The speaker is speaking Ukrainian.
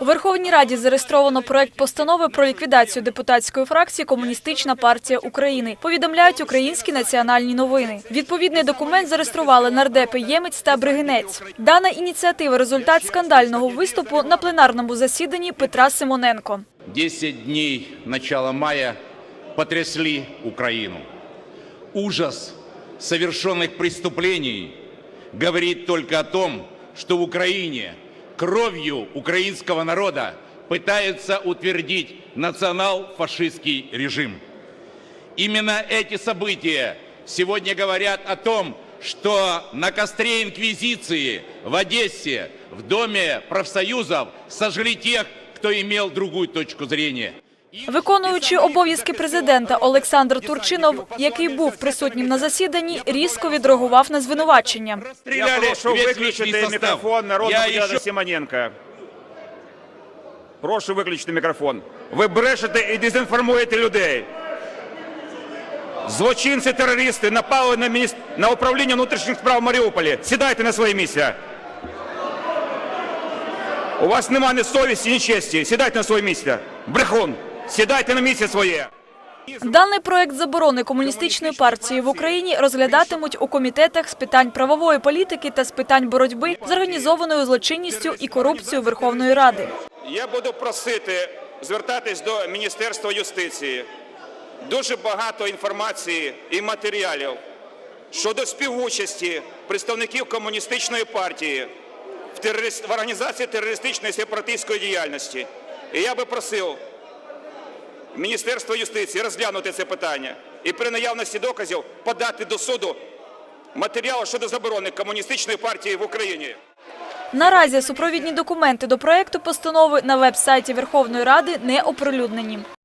У Верховній Раді зареєстровано проект постанови про ліквідацію депутатської фракції Комуністична партія України. Повідомляють українські національні новини. Відповідний документ зареєстрували нардепи Ємець та Бригинець. Дана ініціатива – результат скандального виступу на пленарному засіданні Петра Симоненко. 10 дней начала мая потрясли Украину. Ужас совершенных преступлений говорит только о том, что в Украине кровью украинского народа пытаются утвердить национал-фашистский режим. Именно эти события сегодня говорят о том, что на костре Инквизиции в Одессе, в Доме профсоюзов сожгли тех, кто имел другую точку зрения. Виконуючи обов'язки президента Олександр Турчинов, який був присутнім на засіданні, різко відреагував на звинувачення. Я прошу виключити мікрофон народного депутата еще Прошу виключити мікрофон. Ви брешете і дезінформуєте людей. Злочинці терористи напали на, мініс... на управління внутрішніх справ в Маріуполі. Сідайте на свої місця. У вас нема ні совісті, ні честі. Сідайте на своє місце. Брехун. Сідайте на місце своє. Даний проект заборони комуністичної партії в Україні розглядатимуть у комітетах з питань правової політики та з питань боротьби з організованою злочинністю і корупцією Верховної Ради. Я буду просити звертатись до Міністерства юстиції. Дуже багато інформації і матеріалів щодо співучасті представників комуністичної партії в, терорист... в організації терористичної сепаратистської діяльності. І я би просив Міністерство юстиції розглянути це питання і при наявності доказів подати до суду матеріал щодо заборони комуністичної партії в Україні. Наразі супровідні документи до проекту постанови на веб-сайті Верховної Ради не оприлюднені.